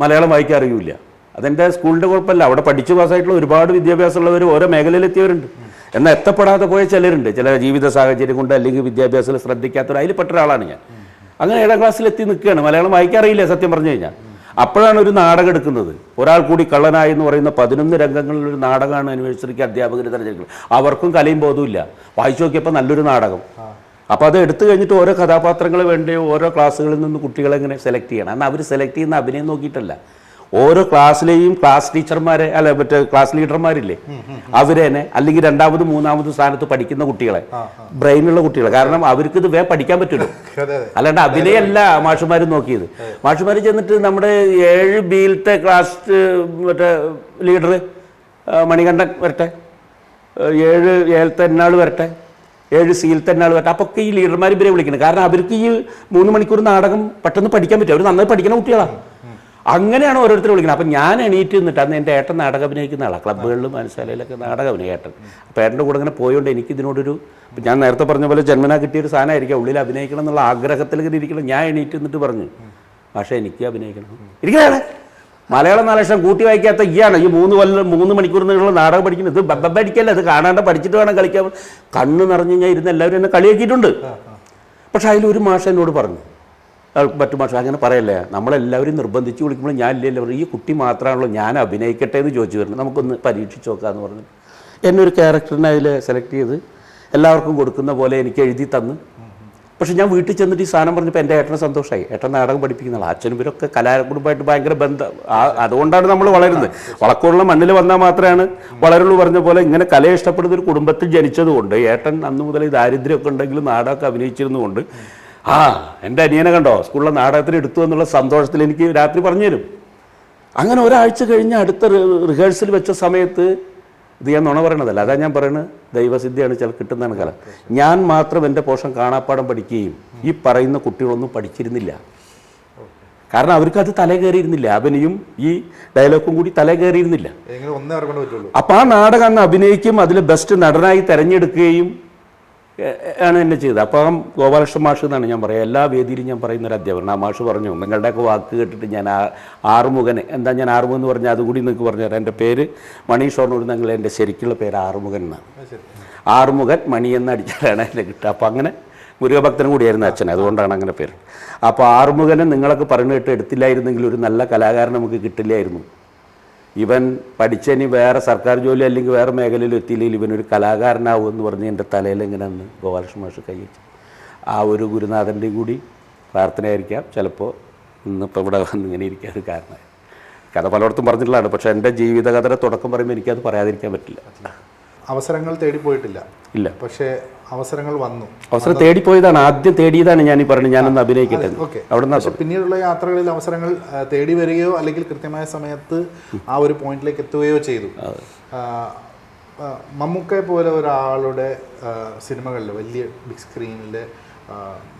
മലയാളം വായിക്കാൻ അറിയില്ല. അതെന്റെ സ്കൂളിന്റെ കുഴപ്പമില്ല. അവിടെ പഠിച്ചു പാസ്സായിട്ടുള്ള ഒരുപാട് വിദ്യാഭ്യാസമുള്ളവർ ഓരോ മേഖലയിലെത്തിയവരുണ്ട്. എന്നാൽ എത്തപ്പെടാതെ പോയ ചിലരുണ്ട്. ചില ജീവിത സാഹചര്യം കൊണ്ട് അല്ലെങ്കിൽ വിദ്യാഭ്യാസത്തിൽ ശ്രദ്ധിക്കാത്തവർ പെട്ട ഒരാളാണ് ഞാൻ. അങ്ങനെ ഏഴാം ക്ലാസ്സിലെത്തി നിൽക്കുകയാണ്. മലയാളം വായിക്കാൻ അറിയില്ല സത്യം പറഞ്ഞു കഴിഞ്ഞാൽ. അപ്പോഴാണ് ഒരു നാടകം എടുക്കുന്നത്. ഒരാൾ കൂടി കള്ളനായി എന്ന് പറയുന്ന പതിനൊന്ന് രംഗങ്ങളിൽ ഒരു നാടകമാണ് യൂണിവേഴ്സിറ്റിക്ക് അധ്യാപകർ തിരഞ്ഞെടുക്കുന്നത്. അവർക്കും കലയും ബോധമില്ല വായിച്ചു നോക്കിയപ്പോൾ നല്ലൊരു നാടകം. അപ്പോൾ അത് എടുത്തു കഴിഞ്ഞിട്ട് ഓരോ കഥാപാത്രങ്ങൾ വേണ്ടി ഓരോ ക്ലാസ്സുകളിൽ നിന്ന് കുട്ടികളെ ഇങ്ങനെ സെലക്ട് ചെയ്യണം. എന്നാൽ അവർ സെലക്ട് ചെയ്യുന്ന അഭിനയം നോക്കിയിട്ടല്ല. ഓരോ ക്ലാസ്സിലെയും ക്ലാസ് ടീച്ചർമാരെ അല്ല മറ്റേ ക്ലാസ് ലീഡർമാരില്ലേ? അവരെന്നെ അല്ലെങ്കിൽ രണ്ടാമത് മൂന്നാമത് സ്ഥാനത്ത് പഠിക്കുന്ന കുട്ടികളെ ബ്രെയിനുള്ള കുട്ടികളെ. കാരണം അവർക്ക് ഇത് വേ പഠിക്കാൻ പറ്റുള്ളൂ. അല്ലാണ്ട് അഭിനയല്ല മാഷുമാർ നോക്കിയത്. മാഷുമാർ ചെന്നിട്ട് നമ്മുടെ ഏഴ് ബിയിലത്തെ ക്ലാസ് മറ്റേ ലീഡർ മണികണ്ഠൻ വരട്ടെ ഏഴ് ഏഴത്തെ എന്നാൾ വരട്ടെ ഏഴ് സീലത്തെ എന്നാൾ വരട്ടെ അപ്പോൾ ഈ ലീഡർമാർ ഇവരെ വിളിക്കണം കാരണം അവർക്ക് ഈ മൂന്ന് മണിക്കൂർ നാടകം പെട്ടെന്ന് പഠിക്കാൻ പറ്റും. അവർ നന്നായി പഠിക്കുന്ന കുട്ടികളാണ് അങ്ങനെയാണ് ഓരോരുത്തർ വിളിക്കുന്നത്. അപ്പം ഞാൻ എണീറ്റ് നിന്നിട്ട് അന്ന് എന്റെ ഏട്ടൻ നാടകം അഭിനയിക്കുന്ന ആളാണ് ക്ലബ്ബുകളിലും മനസ്സിലായാലൊക്കെ നാടകം അഭിനയ ഏട്ടൻ അപ്പോൾ ഏട്ടന്റെ കൂടെ ഇങ്ങനെ പോയോണ്ട് എനിക്ക് ഇതിനോടൊരു ഞാൻ നേരത്തെ പറഞ്ഞ പോലെ ജന്മനാ കിട്ടിയൊരു സാധനമായിരിക്കും. ഉള്ളിൽ അഭിനയിക്കണം എന്നുള്ള ആഗ്രഹത്തിൽ ഇങ്ങനെ ഇരിക്കണം ഞാൻ എണീറ്റ് നിന്നിട്ട് പറഞ്ഞു പക്ഷേ എനിക്ക് അഭിനയിക്കണം. ഇരിക്കണേ മലയാളം നാല് ലക്ഷം കൂട്ടി വായിക്കാത്ത ഈയാണ് ഈ മൂന്ന് കൊല്ലം മൂന്ന് മണിക്കൂർ നിന്നുള്ള നാടകം പഠിക്കുന്നത്. ഇത് ബബ്ബ പഠിക്കല്ല ഇത് കാണാണ്ട് പഠിച്ചിട്ട് വേണം കളിക്കാൻ. കണ്ണ് നിറഞ്ഞു ഞാൻ ഇരുന്ന് എല്ലാവരും എന്നെ കളിയാക്കിയിട്ടുണ്ട്. പക്ഷെ അതിലൊരു മാഷ എന്നോട് പറഞ്ഞു മറ്റു മാഷ അങ്ങനെ പറയല്ലേ? നമ്മളെല്ലാവരും നിർബന്ധിച്ച് വിളിക്കുമ്പോൾ ഞാൻ ഇല്ലല്ലോ ഈ കുട്ടി മാത്രമാണല്ലോ ഞാൻ അഭിനയിക്കട്ടെ എന്ന് ചോദിച്ചു വരണം നമുക്കൊന്ന് പരീക്ഷിച്ച് നോക്കാമെന്ന് പറഞ്ഞു എന്നെ ഒരു ക്യാരക്ടറിനെ അതിൽ സെലക്ട് ചെയ്ത് എല്ലാവർക്കും കൊടുക്കുന്ന പോലെ എനിക്ക് എഴുതി തന്ന്. പക്ഷേ ഞാൻ വീട്ടിൽ ചെന്നിട്ട് ഈ സാധനം പറഞ്ഞപ്പോൾ എന്റെ ഏട്ടന് സന്തോഷമായി ഏട്ടൻ നാടകം പഠിപ്പിക്കുന്ന ആൾ അച്ഛനും ഇവരൊക്കെ കലാകുടുംബമായിട്ട് ഭയങ്കര ബന്ധം അതുകൊണ്ടാണ് നമ്മൾ വളരുന്നത്. വളക്കമുള്ള മണ്ണിൽ വന്നാൽ മാത്രമാണ് വളരുള്ളൂ പറഞ്ഞ പോലെ ഇങ്ങനെ കലയെ ഇഷ്ടപ്പെടുന്ന ഒരു കുടുംബത്തിൽ ജനിച്ചതുകൊണ്ട് ഏട്ടൻ അന്ന് മുതൽ ദാരിദ്ര്യമൊക്കെ ഉണ്ടെങ്കിലും നാടകമൊക്കെ അഭിനയിച്ചിരുന്നുകൊണ്ട് ആ എന്റെ അനിയനെ കണ്ടോ? സ്കൂളിലെ നാടകത്തിന് എടുത്തു എന്നുള്ള സന്തോഷത്തിൽ എനിക്ക് രാത്രി പറഞ്ഞു തരും അങ്ങനെ ഒരാഴ്ച കഴിഞ്ഞ് അടുത്ത റിഹേഴ്സൽ വെച്ച സമയത്ത് ഇത് ഞാൻ നുണ പറയണതല്ല. അതാ ഞാൻ പറയുന്നത് ദൈവസിദ്ധിയാണ് ചില കിട്ടുന്നതാണ് കാലം. ഞാൻ മാത്രം എന്റെ പോഷൻ കാണാപ്പാടം പഠിക്കുകയും ഈ പറയുന്ന കുട്ടികളൊന്നും പഠിച്ചിരുന്നില്ല. കാരണം അവർക്ക് അത് തല കയറിയിരുന്നില്ല അഭിനയും ഈ ഡയലോഗും കൂടി തല കയറിയിരുന്നില്ല അപ്പോൾ ആ നാടകം അന്ന് അഭിനയിക്കും. അതിൽ ബെസ്റ്റ് നടനായി തിരഞ്ഞെടുക്കുകയും ആണ് എന്നെ ചെയ്തത്. അപ്പം ഗോപാലകൃഷ്ണ മാഷ് എന്നാണ് ഞാൻ പറയുക. എല്ലാ വേദിയിലും ഞാൻ പറയുന്ന ഒരു അധ്യാപകൻ ആ മാഷ് പറഞ്ഞു നിങ്ങളുടെയൊക്കെ വാക്ക് കേട്ടിട്ട് ഞാൻ ആ ആറുമുഖൻ എന്താ ഞാൻ ആറുമുഖൻ എന്ന് പറഞ്ഞാൽ അതുകൂടി നിങ്ങൾക്ക് പറഞ്ഞു തരാം. എന്റെ പേര് മണി ഷോർണൂർ നിങ്ങൾ എന്റെ ശരിക്കുള്ള പേര് ആറുമുഖൻ എന്നാണ്. ആറുമുഖൻ മണി എന്ന അടിച്ചാലാണ് എന്റെ കിട്ടുക. അപ്പോൾ അങ്ങനെ മുരുകഭക്തനും കൂടിയായിരുന്നു അച്ഛൻ. അതുകൊണ്ടാണ് അങ്ങനെ പേര്. അപ്പോൾ ആറുമുഖനെ നിങ്ങളൊക്കെ പറഞ്ഞു കേട്ട് എടുത്തില്ലായിരുന്നെങ്കിൽ ഒരു നല്ല കലാകാരൻ നമുക്ക് കിട്ടില്ലായിരുന്നു. ഇവൻ പഠിച്ചനി വേറെ സർക്കാർ ജോലി അല്ലെങ്കിൽ വേറെ മേഖലയിൽ എത്തിയില്ലെങ്കിൽ ഇവനൊരു കലാകാരനാവും എന്ന് പറഞ്ഞ് എന്റെ തലയിൽ ഇങ്ങനെ അന്ന് ഗോപാലകൃഷ്ണ മാഷ് കൈവച്ചു ആ ഒരു ഗുരുനാഥന്റെ കൂടി പ്രാർത്ഥനയായിരിക്കാം. ചിലപ്പോൾ ഇന്നിപ്പോൾ ഇവിടെ വന്ന് ഇങ്ങനെ ഇരിക്കാൻ ഒരു കാരണമായി. കഥ പലയിടത്തും പറഞ്ഞിട്ടുള്ളതാണ്. പക്ഷേ എന്റെ ജീവിതകഥയുടെ തുടക്കം പറയുമ്പോൾ എനിക്കത് പറയാതിരിക്കാൻ പറ്റില്ല. അവസരങ്ങൾ തേടി പോയിട്ടില്ല. ഇല്ല. പക്ഷേ അവസരങ്ങൾ വന്നു. അവസരം തേടിപ്പോയതാണ്. ആദ്യം തേടിയതാണ് ഞാൻ ഈ പറഞ്ഞത്. ഞാനൊന്ന് അഭിനയിക്കട്ടെ അവിടെ പിന്നീടുള്ള യാത്രകളിൽ അവസരങ്ങൾ തേടി വരികയോ അല്ലെങ്കിൽ കൃത്യമായ സമയത്ത് ആ ഒരു പോയിന്റിലേക്ക് എത്തുകയോ ചെയ്തു. മമ്മൂക്കയെ പോലെ ഒരാളുടെ സിനിമകളിൽ വലിയ ബിഗ് സ്ക്രീനിൽ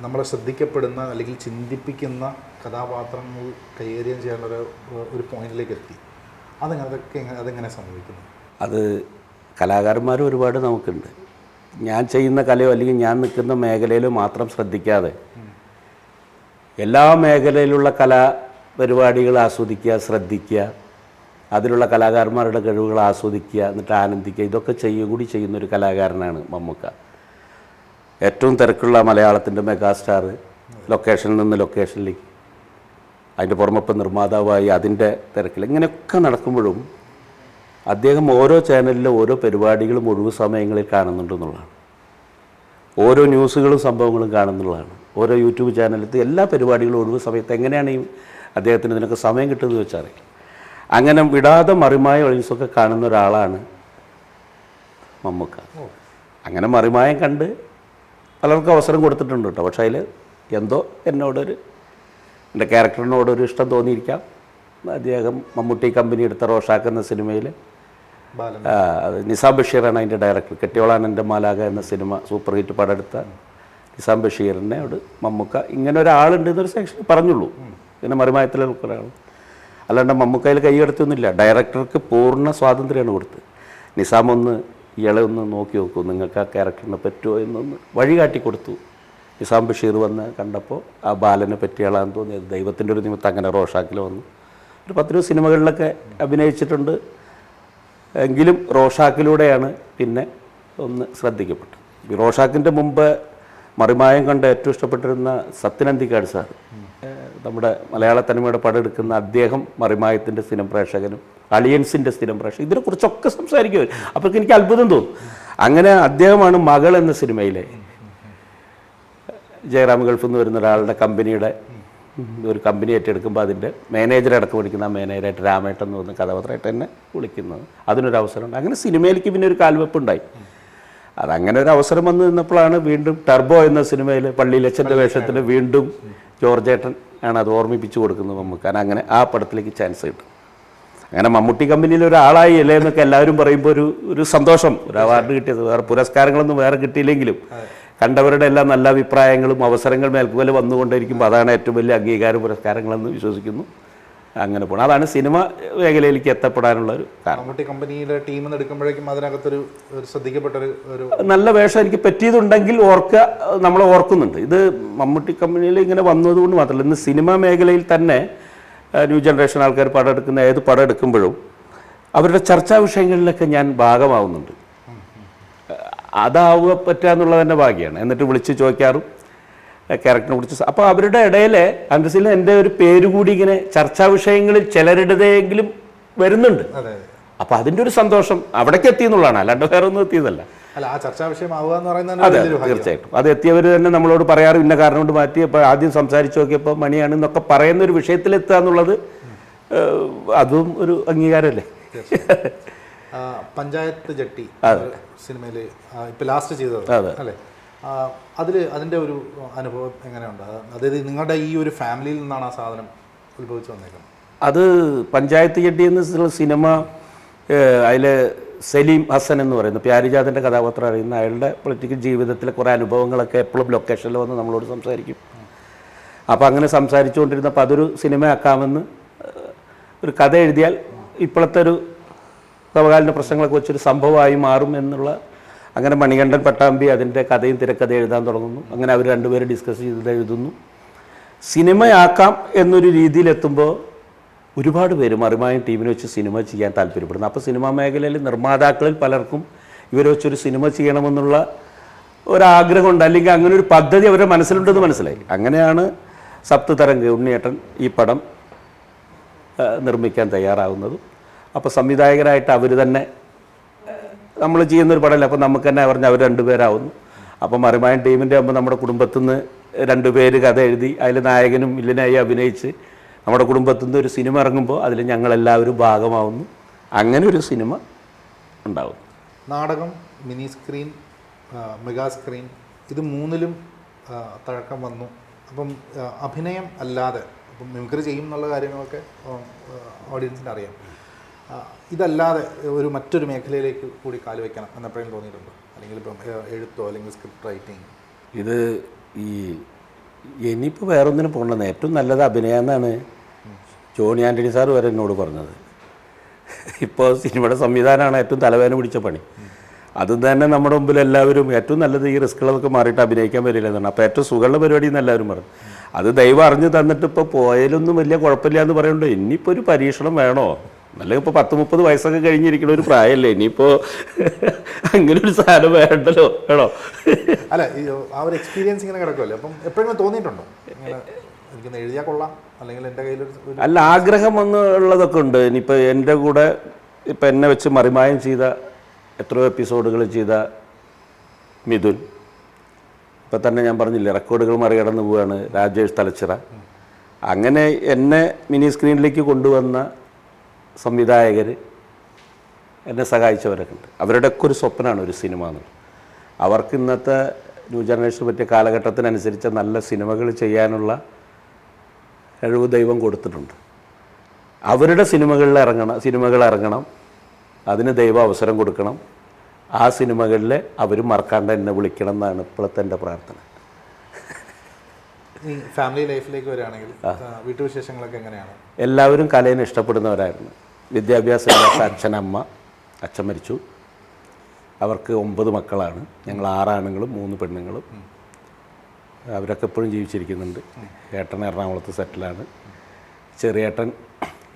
നമ്മളെ ശ്രദ്ധിക്കപ്പെടുന്ന അല്ലെങ്കിൽ ചിന്തിപ്പിക്കുന്ന കഥാപാത്രങ്ങൾ കൈകാര്യം ചെയ്യാനുള്ള ഒരു ഒരു പോയിന്റിലേക്ക് എത്തി. അതെങ്ങനെ അതൊക്കെ അതെങ്ങനെ സംഭവിക്കുന്നു? അത് കലാകാരന്മാർ ഒരുപാട് നമുക്കുണ്ട്. ഞാൻ ചെയ്യുന്ന കലയോ അല്ലെങ്കിൽ ഞാൻ നിൽക്കുന്ന മേഖലയിലോ മാത്രം ശ്രദ്ധിക്കാതെ എല്ലാ മേഖലയിലുള്ള കലാ പരിപാടികൾ ആസ്വദിക്കുക ശ്രദ്ധിക്കുക അതിലുള്ള കലാകാരന്മാരുടെ കഴിവുകൾ ആസ്വദിക്കുക എന്നിട്ട് ആനന്ദിക്കുക ഇതൊക്കെ ചെയ്യുക കൂടി ചെയ്യുന്ന ഒരു കലാകാരനാണ് മമ്മൂക്ക. ഏറ്റവും തിരക്കുള്ള മലയാളത്തിന്റെ മെഗാസ്റ്റാർ ലൊക്കേഷനിൽ നിന്ന് ലൊക്കേഷനിലേക്ക് അതിന്റെ പുറമൊപ്പം നിർമ്മാതാവായി അതിന്റെ തിരക്കിൽ ഇങ്ങനെയൊക്കെ നടക്കുമ്പോഴും അദ്ദേഹം ഓരോ ചാനലിലെ ഓരോ പരിപാടികളും ഒഴിവ് സമയങ്ങളിൽ കാണുന്നുണ്ടെന്നുള്ളതാണ് ഓരോ ന്യൂസുകളും സംഭവങ്ങളും കാണുന്നുള്ളതാണ്. ഓരോ യൂട്യൂബ് ചാനലിലത്തെ എല്ലാ പരിപാടികളും ഒഴിവ് സമയത്ത് എങ്ങനെയാണ് ഈ അദ്ദേഹത്തിന് ഇതിനൊക്കെ സമയം കിട്ടുന്നത് വെച്ചാൽ അങ്ങനെ വിടാതെ മറിമായ ഒളിൻസൊക്കെ കാണുന്ന ഒരാളാണ് മമ്മൂക്ക. അങ്ങനെ മറിമായം കണ്ട് പലർക്കും അവസരം കൊടുത്തിട്ടുണ്ട് കേട്ടോ. പക്ഷേ അതിൽ എന്തോ എന്നോടൊരു എന്റെ ക്യാരക്ടറിനോടൊരു ഇഷ്ടം തോന്നിയിരിക്കാം. അദ്ദേഹം മമ്മൂട്ടി കമ്പനി എടുത്ത റോഷാക്കുന്ന സിനിമയിൽ നിസാം ബഷീറാണ് അതിന്റെ ഡയറക്ടർ കെട്ടിയോളാനന്റെ മാലാക എന്ന സിനിമ സൂപ്പർ ഹിറ്റ് പടം എടുത്ത നിസാം ബഷീറിനെ അവിടെ മമ്മൂക്ക ഇങ്ങനെ ഒരാളുണ്ട് എന്നൊരു സെക്ഷൻ പറഞ്ഞുള്ളൂ. പിന്നെ മറുമായത്തിലെ ഒരാൾ അല്ലാണ്ട് മമ്മൂക്കയിൽ കൈ കടത്തിയൊന്നുമില്ല ഡയറക്ടർക്ക് പൂർണ സ്വാതന്ത്ര്യമാണ് കൊടുത്തത് നിസാം ഒന്ന് ഇയാളെ ഒന്ന് നോക്കി നോക്കൂ. നിങ്ങൾക്ക് ആ ക്യാരക്ടറിനെ പറ്റുമോ എന്നൊന്ന് വഴി കാട്ടി കൊടുത്തു. നിസാം ബഷീർ വന്ന് കണ്ടപ്പോൾ ആ ബാലനെ പറ്റിയാളാന്ന് തോന്നിയത് ദൈവത്തിന്റെ ഒരു നിമിത്തം അങ്ങനെ റോഷാക്കിൽ വന്നു. ഒരു പത്തിരുപത് സിനിമകളിലൊക്കെ അഭിനയിച്ചിട്ടുണ്ട്. എങ്കിലും റോഷാക്കിലൂടെയാണ് പിന്നെ ഒന്ന് ശ്രദ്ധിക്കപ്പെട്ടത്. റോഷാക്കിന്റെ മുമ്പ് മറിമായം കണ്ട് ഏറ്റവും ഇഷ്ടപ്പെട്ടിരുന്ന സത്യനന്ദിക്കാട് സാർ നമ്മുടെ മലയാള തനിമയുടെ പടമെടുക്കുന്ന അദ്ദേഹം മറിമായത്തിന്റെ സ്ഥിരം പ്രേക്ഷകനും അളിയൻസിന്റെ സ്ഥിരം പ്രേക്ഷകൻ ഇതിനെക്കുറിച്ചൊക്കെ സംസാരിക്കും അപ്പോൾ എനിക്ക് അത്ഭുതം തോന്നും. അങ്ങനെ അദ്ദേഹമാണ് മകൾ എന്ന സിനിമയിലെ ജയറാം ഗൾഫിൽ നിന്ന് വരുന്ന ഒരാളുടെ കമ്പനിയുടെ ഒരു കമ്പനി ഏറ്റെടുക്കുമ്പോൾ അതിന്റെ മാനേജർ അടക്കം വിളിക്കുന്ന മാനേജറായിട്ട് രാമേട്ടൻ എന്ന് പറഞ്ഞ കഥാപാത്രമായിട്ട് തന്നെ വിളിക്കുന്നത്. അതിനൊരു അവസരമുണ്ട്. അങ്ങനെ സിനിമയിലേക്ക് പിന്നെ ഒരു കാൽവെപ്പ് ഉണ്ടായി. അതങ്ങനെ ഒരു അവസരം വന്നു നിന്നപ്പോഴാണ് വീണ്ടും ടർബോ എന്ന സിനിമയിൽ പള്ളിയിലച്ഛന്റെ വേഷത്തിൽ വീണ്ടും ജോർജേട്ടൻ ആണ് അത് ഓർമ്മിപ്പിച്ചു കൊടുക്കുന്നത് നമുക്ക്. കാരണം അങ്ങനെ ആ പടത്തിലേക്ക് ചാൻസ് കിട്ടും. അങ്ങനെ മമ്മൂട്ടി കമ്പനിയിൽ ഒരാളായി അല്ലേ എന്നൊക്കെ എല്ലാവരും പറയുമ്പോൾ ഒരു ഒരു സന്തോഷം. ഒരു അവാർഡ് കിട്ടിയത്. വേറെ പുരസ്കാരങ്ങളൊന്നും വേറെ കിട്ടിയില്ലെങ്കിലും. കണ്ടവരുടെ എല്ലാ നല്ല അഭിപ്രായങ്ങളും അവസരങ്ങൾ മേൽക്കുമേൽ വന്നുകൊണ്ടിരിക്കുമ്പോൾ അതാണ് ഏറ്റവും വലിയ അംഗീകാര പുരസ്കാരങ്ങളെന്ന് വിശ്വസിക്കുന്നു. അങ്ങനെ പോകണം അതാണ് സിനിമ മേഖലയിലേക്ക് എത്തപ്പെടാനുള്ള ഒരു കാരണം. കമ്പനിയിലെ എടുക്കുമ്പോഴേക്കും അതിനകത്തൊരു ശ്രദ്ധിക്കപ്പെട്ട ഒരു നല്ല വേഷം എനിക്ക് പറ്റിയതുണ്ടെങ്കിൽ ഓർക്കുക നമ്മൾ ഓർക്കുന്നുണ്ട്. ഇത് മമ്മൂട്ടി കമ്പനിയിൽ ഇങ്ങനെ വന്നതുകൊണ്ട് മാത്രമല്ല ഇന്ന് സിനിമ മേഖലയിൽ തന്നെ ന്യൂ ജനറേഷൻ ആൾക്കാർ പടം എടുക്കുന്ന ഏത് പടം എടുക്കുമ്പോഴും അവരുടെ ചർച്ചാ വിഷയങ്ങളിലൊക്കെ ഞാൻ ഭാഗമാവുന്നുണ്ട്. അതാവുക പറ്റുക എന്നുള്ളത് തന്നെ ഭാഗ്യമാണ്. എന്നിട്ട് വിളിച്ച് ചോദിക്കാറും ക്യാരക്ടറിനെ കുറിച്ച് അപ്പോൾ അവരുടെ ഇടയിൽ അന്തസ്സിൽ എന്റെ ഒരു പേര് കൂടി ഇങ്ങനെ ചർച്ചാ വിഷയങ്ങളിൽ ചിലരുടേതെങ്കിലും വരുന്നുണ്ട്. അപ്പോൾ അതിന്റെ ഒരു സന്തോഷം അവിടേക്ക് എത്തി എന്നുള്ളതാണ്. അല്ലാണ്ട് വേറെ ഒന്നും എത്തിയതല്ല. അല്ല ആ ചർച്ചാ എന്ന് പറയുന്നത് അതെ തീർച്ചയായിട്ടും. അത് എത്തിയവർ തന്നെ നമ്മളോട് പറയാറ് ഇന്ന കാരണം കൊണ്ട് മാറ്റി അപ്പോൾ ആദ്യം സംസാരിച്ചു നോക്കിയപ്പോൾ മണിയാണ് എന്നൊക്കെ പറയുന്ന ഒരു വിഷയത്തിലെത്തുക എന്നുള്ളത് അതും ഒരു അംഗീകാരമല്ലേ? പഞ്ചായത്ത് ജട്ടി. സിനിമയിൽ ഇപ്പൊ ലാസ്റ്റ് ചെയ്തത് അല്ലെ? അതിൽ അതിന്റെ ഒരു അനുഭവം എങ്ങനെയുണ്ട്? അത് അതായത് നിങ്ങളുടെ ഈ ഒരു ഫാമിലിയിൽ നിന്നാണ് ആ സാധനം ഉത്ഭവിച്ചു വന്നേക്കുന്നത്. അത് പഞ്ചായത്ത് ജട്ടി എന്ന സിനിമ അതിൽ സലീം ഹസൻ എന്ന് പറയുന്ന പ്യാരിജാതിന്റെ കഥാപാത്രം അറിയുന്ന അയാളുടെ പൊളിറ്റിക്കൽ ജീവിതത്തിലെ കുറേ അനുഭവങ്ങളൊക്കെ എപ്പോഴും ലൊക്കേഷനിൽ വന്ന് നമ്മളോട് സംസാരിക്കും. അപ്പോൾ അങ്ങനെ സംസാരിച്ചുകൊണ്ടിരുന്നപ്പോൾ അതൊരു സിനിമയാക്കാമെന്ന് ഒരു കഥ എഴുതിയാൽ ഇപ്പോഴത്തെ ഒരു സമകാലീന പ്രശ്നങ്ങളൊക്കെ വെച്ചൊരു സംഭവമായി മാറും എന്നുള്ള അങ്ങനെ മണികണ്ഠൻ പട്ടാമ്പി അതിന്റെ കഥയും തിരക്കഥ എഴുതാൻ തുടങ്ങുന്നു. അങ്ങനെ അവർ രണ്ടുപേരും ഡിസ്കസ് ചെയ്ത് എഴുതുന്നു. സിനിമയാക്കാം എന്നൊരു രീതിയിലെത്തുമ്പോൾ ഒരുപാട് പേര് മറിമായും ടീമിനെ വെച്ച് സിനിമ ചെയ്യാൻ താല്പര്യപ്പെടുന്നു. അപ്പോൾ സിനിമാ മേഖലയിൽ നിർമ്മാതാക്കളിൽ പലർക്കും ഇവരെ വെച്ചൊരു സിനിമ ചെയ്യണമെന്നുള്ള ഒരാഗ്രഹമുണ്ട് അല്ലെങ്കിൽ അങ്ങനെ ഒരു പദ്ധതി അവരുടെ മനസ്സിലുണ്ടെന്ന് മനസ്സിലായി. അങ്ങനെയാണ് സപ്ത തരംഗ് ഉണ്ണിയേട്ടൻ ഈ പടം നിർമ്മിക്കാൻ തയ്യാറാവുന്നതും. അപ്പോൾ സംവിധായകരായിട്ട് അവർ തന്നെ നമ്മൾ ചെയ്യുന്നൊരു പടമല്ല അപ്പോൾ നമുക്ക് തന്നെ പറഞ്ഞ് അവർ രണ്ടുപേരാവുന്നു. അപ്പോൾ മറിമായൻ ടീമിന്റെ ആകുമ്പോൾ നമ്മുടെ കുടുംബത്തിൽ നിന്ന് രണ്ടുപേര് കഥ എഴുതി അതിൽ നായകനും വില്ലനായി അഭിനയിച്ച് നമ്മുടെ കുടുംബത്തിൽ നിന്ന് ഒരു സിനിമ ഇറങ്ങുമ്പോൾ അതിൽ ഞങ്ങളെല്ലാവരും ഭാഗമാവുന്നു. അങ്ങനെ ഒരു സിനിമ ഉണ്ടാവും നാടകം മിനി സ്ക്രീൻ മെഗാ സ്ക്രീൻ ഇത് മൂന്നിലും തഴക്കം വന്നു. അപ്പം അഭിനയം അല്ലാതെ അപ്പം മിമിക്രി ചെയ്യും എന്നുള്ള കാര്യങ്ങളൊക്കെ ഓഡിയൻസിന് അറിയാം. ഇതല്ലാതെ ഒരു മറ്റൊരു മേഖലയിലേക്ക് കൂടി കാൽ വയ്ക്കണം എന്നെപ്പോഴും തോന്നിയിട്ടുണ്ടോ. അല്ലെങ്കിൽ ഇപ്പം എഴുത്തോ അല്ലെങ്കിൽ സ്ക്രിപ്റ്റ് റൈറ്റിംഗ് ഇത് ഈ ഇനിയിപ്പോൾ വേറൊന്നിനും പോകണമെന്ന് ഏറ്റവും നല്ലത് അഭിനയം എന്നാണ് ജോണി ആന്റണി സാർ വരെ എന്നോട് പറഞ്ഞത്. ഇപ്പോൾ സിനിമയുടെ സംവിധാനമാണ് ഏറ്റവും തലവേദന പിടിച്ച പണി. അതും തന്നെ നമ്മുടെ മുമ്പിൽ എല്ലാവരും ഏറ്റവും നല്ലത് ഈ റിസ്കുകളൊക്കെ മാറിയിട്ട് അഭിനയിക്കാൻ വരില്ല എന്നാണ്. അപ്പോൾ ഏറ്റവും സുഖമുള്ള പരിപാടി എന്ന് എല്ലാവരും പറഞ്ഞു. അത് ദൈവം അറിഞ്ഞു തന്നിട്ട് ഇപ്പോൾ പോയാലൊന്നും വലിയ കുഴപ്പമില്ല എന്ന് പറയുന്നുണ്ട്. ഇനിയിപ്പോൾ ഒരു പരീക്ഷണം വേണോ? അല്ലെങ്കിൽ ഇപ്പോൾ പത്ത് മുപ്പത് വയസ്സൊക്കെ കഴിഞ്ഞിരിക്കുന്ന ഒരു പ്രായമല്ലേ ഇനിയിപ്പോൾ അങ്ങനെ ഒരു സാധനം വേണ്ടല്ലോ? വേണോ? അല്ല ആ ഒരു എക്സ്പീരിയൻസ് ഇങ്ങനെ കിടക്കുമല്ലോ അപ്പം എപ്പോഴെങ്കിലും തോന്നിയിട്ടുണ്ടോ? എനിക്കൊന്ന് എഴുതിയാൽ കൊള്ളാം. അല്ലെങ്കിൽ എന്റെ കയ്യിൽ അല്ല ആഗ്രഹം എന്നുള്ളതൊക്കെ ഉണ്ട്. ഇനിയിപ്പോൾ എന്റെ കൂടെ ഇപ്പം എന്നെ വെച്ച് മറിമായം ചെയ്ത എത്രയോ എപ്പിസോഡുകൾ ചെയ്ത മിഥുൻ. ഇപ്പം തന്നെ ഞാൻ പറഞ്ഞില്ലേ റെക്കോർഡുകൾ മറികടന്ന് പോവുകയാണ് രാജേഷ് തലച്ചിറ. അങ്ങനെ എന്നെ മിനി സ്ക്രീനിലേക്ക് കൊണ്ടുവന്ന സംവിധായകർ എന്നെ സഹായിച്ചവരൊക്കെ ഉണ്ട് അവരുടെയൊക്കെ ഒരു സ്വപ്നമാണ് ഒരു സിനിമ എന്നുള്ളത്. അവർക്ക് ഇന്നത്തെ ന്യൂ ജനറേഷൻ പറ്റിയ കാലഘട്ടത്തിനനുസരിച്ച് നല്ല സിനിമകൾ ചെയ്യാനുള്ള കഴിവ് ദൈവം കൊടുത്തിട്ടുണ്ട്. അവരുടെ സിനിമകളിൽ ഇറങ്ങണം സിനിമകൾ ഇറങ്ങണം അതിന് ദൈവം അവസരം കൊടുക്കണം. ആ സിനിമകളിൽ അവർ മറക്കാണ്ട് എന്നെ വിളിക്കണം എന്നാണ് ഇപ്പോഴത്തെ എന്റെ പ്രാർത്ഥന. ഫാമിലി ലൈഫിലേക്ക് വരികയാണെങ്കിൽ വീട്ടുവിശേഷങ്ങളൊക്കെ എങ്ങനെയാണ്? എല്ലാവരും കലയെ ഇഷ്ടപ്പെടുന്നവരായിരുന്നു. വിദ്യാഭ്യാസം ഇല്ലാത്ത അച്ഛനമ്മ അച്ഛൻ മരിച്ചു. അവർക്ക് ഒമ്പത് മക്കളാണ്. ഞങ്ങൾ ആറാണുങ്ങളും മൂന്ന് പെണ്ണുങ്ങളും. അവരൊക്കെ എപ്പോഴും ജീവിച്ചിരിക്കുന്നുണ്ട്. ഏട്ടൻ എറണാകുളത്ത് സെറ്റിലാണ്. ചെറിയേട്ടൻ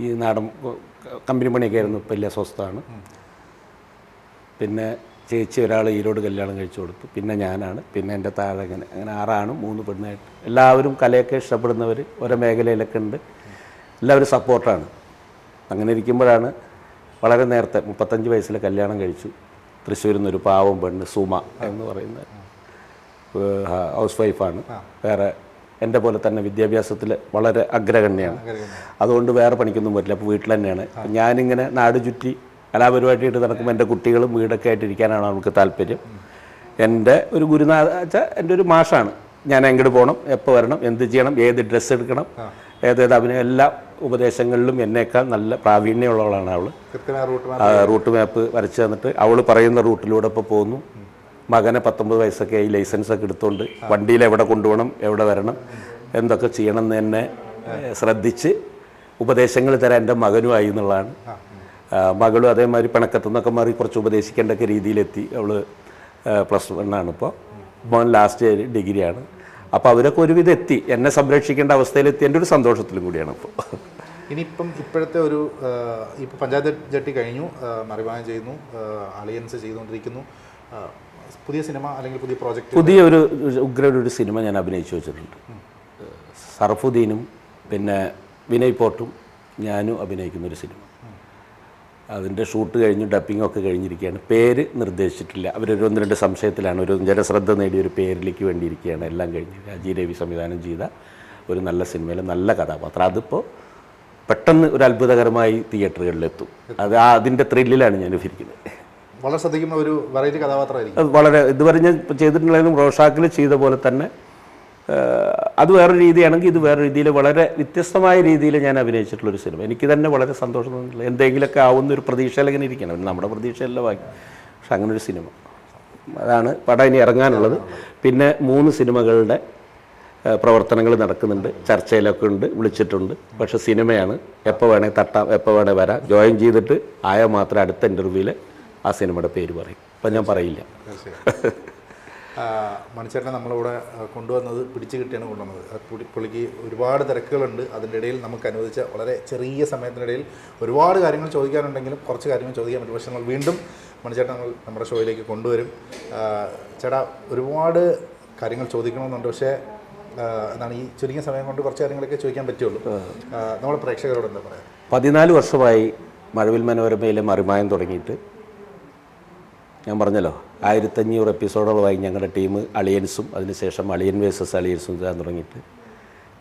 ഈ നാടൻ കമ്പനി പണിയൊക്കെ ആയിരുന്നു ഇപ്പം വലിയ സ്വസ്ഥമാണ്. പിന്നെ ചേച്ചി ഒരാൾ ഈരോട് കല്യാണം കഴിച്ചു കൊടുത്തു. പിന്നെ ഞാനാണ്. പിന്നെ എന്റെ താഴെ അങ്ങനെ അങ്ങനെ ആറാണ് മൂന്ന് പെണ്ണായിട്ട് എല്ലാവരും കലയൊക്കെ ഇഷ്ടപ്പെടുന്നവർ ഓരോ മേഖലയിലൊക്കെ ഉണ്ട്. എല്ലാവരും സപ്പോർട്ടാണ്. അങ്ങനെ ഇരിക്കുമ്പോഴാണ് വളരെ നേരത്തെ മുപ്പത്തഞ്ച് വയസ്സിൽ കല്യാണം കഴിച്ചു. തൃശ്ശൂരിൽ നിന്നൊരു പാവം പെണ്ണ് സുമ എന്ന് പറയുന്ന ഹൗസ് വൈഫാണ് വേറെ എന്റെ പോലെ തന്നെ വിദ്യാഭ്യാസത്തിൽ വളരെ അഗ്രഗണ്യാണ്. അതുകൊണ്ട് വേറെ പണിക്കൊന്നും പറ്റില്ല അപ്പോൾ വീട്ടിൽ തന്നെയാണ്. ഞാനിങ്ങനെ നാട് ചുറ്റി കലാപരിപാടിയായിട്ട് നടക്കുമ്പോൾ എന്റെ കുട്ടികളും വീടൊക്കെ ആയിട്ട് ഇരിക്കാനാണ് അവൾക്ക് താല്പര്യം. എന്റെ ഒരു ഗുരുനാഥ വെച്ചാൽ എന്റെ ഒരു മാഷാണ്. ഞാൻ എങ്ങോട്ട് പോകണം എപ്പോൾ വരണം എന്ത് ചെയ്യണം ഏത് ഡ്രസ്സ് എടുക്കണം ഏതേത് അവന് എല്ലാ ഉപദേശങ്ങളിലും എന്നേക്കാൾ നല്ല പ്രാവീണ്യമുള്ളവളാണ് അവൾ റൂട്ട് മാപ്പ്. വരച്ച് തന്നിട്ട് അവൾ പറയുന്ന റൂട്ടിലൂടെ ഇപ്പോൾ പോകുന്നു. മകനെ പത്തൊമ്പത് വയസ്സൊക്കെ ആയി ലൈസൻസ് ഒക്കെ എടുത്തുകൊണ്ട് വണ്ടിയിൽ എവിടെ കൊണ്ടുപോകണം എവിടെ വരണം എന്തൊക്കെ ചെയ്യണം എന്ന് തന്നെ ശ്രദ്ധിച്ച് ഉപദേശങ്ങൾ തരാൻ എന്റെ മകനുമായി എന്നുള്ളതാണ്. മകളും അതേമാതിരി പിണക്കത്തു നിന്നൊക്കെ മാറി കുറച്ച് ഉപദേശിക്കേണ്ടൊക്കെ രീതിയിലെത്തി. അവൾ പ്ലസ് വണ്ണാണ് ഇപ്പോൾ മോൻ ലാസ്റ്റ് ഡിഗ്രിയാണ്. അപ്പോൾ അവരൊക്കെ ഒരുവിധം എത്തി എന്നെ സംരക്ഷിക്കേണ്ട അവസ്ഥയിലെത്തി. എന്റെ ഒരു സന്തോഷത്തിലും കൂടിയാണ് ഇപ്പോൾ ഇനിയിപ്പം ഇപ്പോഴത്തെ ഒരു ഇപ്പോൾ പഞ്ചായത്ത് ജട്ടി കഴിഞ്ഞു. മറിവാനം ചെയ്യുന്നു. അലയൻസ് ചെയ്തുകൊണ്ടിരിക്കുന്നു. പുതിയ സിനിമ അല്ലെങ്കിൽ പുതിയ പ്രോജക്റ്റ്? പുതിയ ഒരു ഉഗ്ര ഒരു സിനിമ ഞാൻ അഭിനയിച്ചു വെച്ചിട്ടുണ്ട്. സർഫുദ്ദീനും പിന്നെ വിനയ് പോട്ടും ഞാനും അഭിനയിക്കുന്ന ഒരു സിനിമ. അതിന്റെ ഷൂട്ട് കഴിഞ്ഞു ഡപ്പിംഗ് ഒക്കെ കഴിഞ്ഞിരിക്കുകയാണ്. പേര് നിർദ്ദേശിച്ചിട്ടില്ല. അവരൊരു ഒന്ന് രണ്ട് സംശയത്തിലാണ്. ഒരു ജനശ്രദ്ധ നേടിയ ഒരു പേരിലേക്ക് വേണ്ടിയിരിക്കുകയാണ്. എല്ലാം കഴിഞ്ഞ് രാജീ രവി സംവിധാനം ചെയ്ത ഒരു നല്ല സിനിമയിലെ നല്ല കഥാപാത്രം. അതിപ്പോൾ പെട്ടെന്ന് ഒരു അത്ഭുതകരമായി തിയേറ്ററുകളിലെത്തും. അത് ആ അതിന്റെ ത്രില്ലിലാണ് ഞാൻ ഇരിക്കുന്നത് വളരെ ശ്രദ്ധിക്കുന്ന ഒരു വെറൈറ്റി കഥാപാത്രമായിരിക്കും. വളരെ ഇതുവരെ ഞാൻ ഇപ്പം ചെയ്തിട്ടുള്ളതിനും റോഷാക്കിൽ ചെയ്ത പോലെ തന്നെ അത് വേറെ രീതിയാണെങ്കിൽ ഇത് വേറെ രീതിയിൽ വളരെ വ്യത്യസ്തമായ രീതിയിൽ ഞാൻ അഭിനയിച്ചിട്ടുള്ള ഒരു സിനിമ. എനിക്ക് തന്നെ വളരെ സന്തോഷം തോന്നുന്നില്ല. എന്തെങ്കിലുമൊക്കെ ആവുന്ന ഒരു പ്രതീക്ഷയിൽ ഇരിക്കണം. നമ്മുടെ പ്രതീക്ഷയല്ല ബാക്കി. പക്ഷെ അങ്ങനെ ഒരു സിനിമ. അതാണ് പടം ഇനി ഇറങ്ങാനുള്ളത്. പിന്നെ മൂന്ന് സിനിമകളുടെ പ്രവർത്തനങ്ങൾ നടക്കുന്നുണ്ട്. ചർച്ചയിലൊക്കെ ഉണ്ട്. വിളിച്ചിട്ടുണ്ട്. പക്ഷേ സിനിമയാണ്. എപ്പോൾ വേണേൽ തട്ടാം. എപ്പോൾ വേണേൽ വരാം. ജോയിൻ ചെയ്തിട്ട് ആയാൽ മാത്രം അടുത്ത ഇന്റർവ്യൂവിൽ ആ സിനിമയുടെ പേര് പറയും. അപ്പം ഞാൻ പറയില്ല. മണിച്ചേട്ടനെ നമ്മളിവിടെ കൊണ്ടുവന്നത് പിടിച്ചു കിട്ടിയാണ് കൊണ്ടുവന്നത്. പുള്ളി പുള്ളിക്ക് ഒരുപാട് തിരക്കുകളുണ്ട്. അതിന്റെ ഇടയിൽ നമുക്ക് അനുവദിച്ച വളരെ ചെറിയ സമയത്തിനിടയിൽ ഒരുപാട് കാര്യങ്ങൾ ചോദിക്കാനുണ്ടെങ്കിലും കുറച്ച് കാര്യങ്ങൾ ചോദിക്കാൻ പറ്റും. പക്ഷെ നമ്മൾ വീണ്ടും മണിച്ചേട്ടൻ നമ്മൾ നമ്മുടെ ഷോയിലേക്ക് കൊണ്ടുവരും. ചേട്ടാ ഒരുപാട് കാര്യങ്ങൾ ചോദിക്കണമെന്നുണ്ട്. പക്ഷേ എന്നാണ് എന്താണ് ഈ ചുരുങ്ങിയ സമയം കൊണ്ട് കുറച്ച് കാര്യങ്ങളൊക്കെ ചോദിക്കാൻ പറ്റുള്ളൂ. നമ്മുടെ പ്രേക്ഷകരോട് എന്താ പറയുക പതിനാല് വർഷമായി മഴവിൽ മനോരമയിലെ മറിമായം തുടങ്ങിയിട്ട് ഞാൻ പറഞ്ഞല്ലോ ആയിരത്തഞ്ഞൂറ് എപ്പിസോഡുകളായി ഞങ്ങളുടെ ടീം അളിയൻസും അതിനുശേഷം അളിയൻ വേഴ്സസ് അളിയൻസും ഇതാൻ തുടങ്ങിയിട്ട്.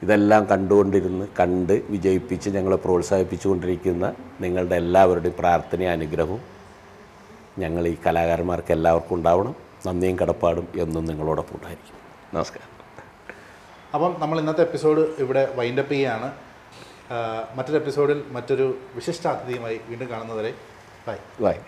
ഇതെല്ലാം കണ്ടുകൊണ്ടിരുന്ന് കണ്ട് വിജയിപ്പിച്ച് ഞങ്ങളെ പ്രോത്സാഹിപ്പിച്ചുകൊണ്ടിരിക്കുന്ന നിങ്ങളുടെ എല്ലാവരുടെയും പ്രാർത്ഥനയും അനുഗ്രഹവും ഞങ്ങൾ ഈ കലാകാരന്മാർക്ക് എല്ലാവർക്കും ഉണ്ടാവണം. നന്ദിയും കടപ്പാടും എന്നും നിങ്ങളോടൊപ്പം ഉണ്ടായിരിക്കും. നമസ്കാരം. അപ്പം നമ്മൾ ഇന്നത്തെ എപ്പിസോഡ് ഇവിടെ വൈൻഡപ്പ് ചെയ്യുകയാണ്. മറ്റൊരു എപ്പിസോഡിൽ മറ്റൊരു വിശിഷ്ടാതിഥിയുമായി വീണ്ടും കാണുന്നവരെ ബൈ വായി